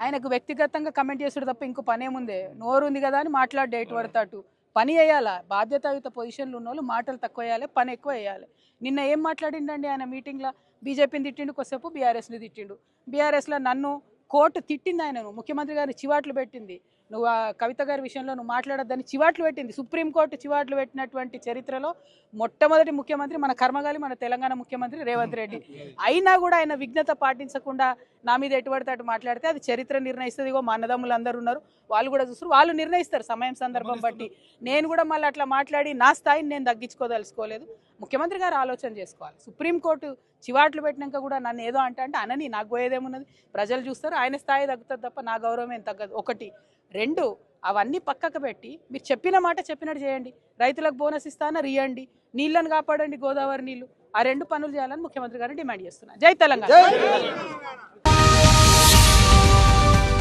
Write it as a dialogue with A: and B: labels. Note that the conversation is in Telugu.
A: ఆయనకు వ్యక్తిగతంగా కమెంట్ చేసుడు తప్ప ఇంకో పనేముందే నోరు ఉంది కదా అని మాట్లాడే ఎటు పడతాటు పని వేయాలా బాధ్యతాయుత పొజిషన్లు ఉన్న వాళ్ళు మాటలు తక్కువ వేయాలి పని ఎక్కువ వేయాలి నిన్న ఏం మాట్లాడిండండి ఆయన మీటింగ్లో బీజేపీని తిట్టిండు కొసేపు బీఆర్ఎస్ని తిట్టిండు. బీఆర్ఎస్లో నన్ను కోర్టు తిట్టింది ఆయనను ముఖ్యమంత్రి గారిని చివాట్లు పెట్టింది. నువ్వు ఆ కవిత గారి విషయంలో నువ్వు మాట్లాడొద్దని చివాట్లు పెట్టింది. సుప్రీంకోర్టు చివాట్లు పెట్టినటువంటి చరిత్రలో మొట్టమొదటి ముఖ్యమంత్రి మన కర్మగాలి మన తెలంగాణ ముఖ్యమంత్రి రేవంత్ రెడ్డి. అయినా కూడా ఆయన విఘ్నత పాటించకుండా నా మీద ఎటువంటి అటు మాట్లాడితే అది చరిత్ర నిర్ణయిస్తుంది. ఇగో మా అన్నదమ్ములు అందరు ఉన్నారు. వాళ్ళు కూడా చూస్తారు. వాళ్ళు నిర్ణయిస్తారు సమయం సందర్భం బట్టి. నేను కూడా మళ్ళీ అట్లా మాట్లాడి నా స్థాయిని నేను తగ్గించుకోదలుచుకోలేదు. ముఖ్యమంత్రి గారు ఆలోచన చేసుకోవాలి. సుప్రీంకోర్టు చివాట్లు పెట్టినాక కూడా నన్ను ఏదో అంటే అంటే అనని నాకు పోయేదేమున్నది? ప్రజలు చూస్తారు ఆయన స్థాయి తగ్గుతుంది తప్ప నా గౌరవం ఏం తగ్గదు. ఒకటి. రెండు అవన్నీ పక్కకు పెట్టి మీరు చెప్పిన మాట చెప్పినట్టు చేయండి. రైతులకు బోనస్ ఇస్తానని రియండి. నీళ్ళని కాపాడండి గోదావరి నీళ్ళు ఆ రెండు పనులు చేయాలని ముఖ్యమంత్రి గారిని డిమాండ్ చేస్తున్నా. జై తెలంగాణ.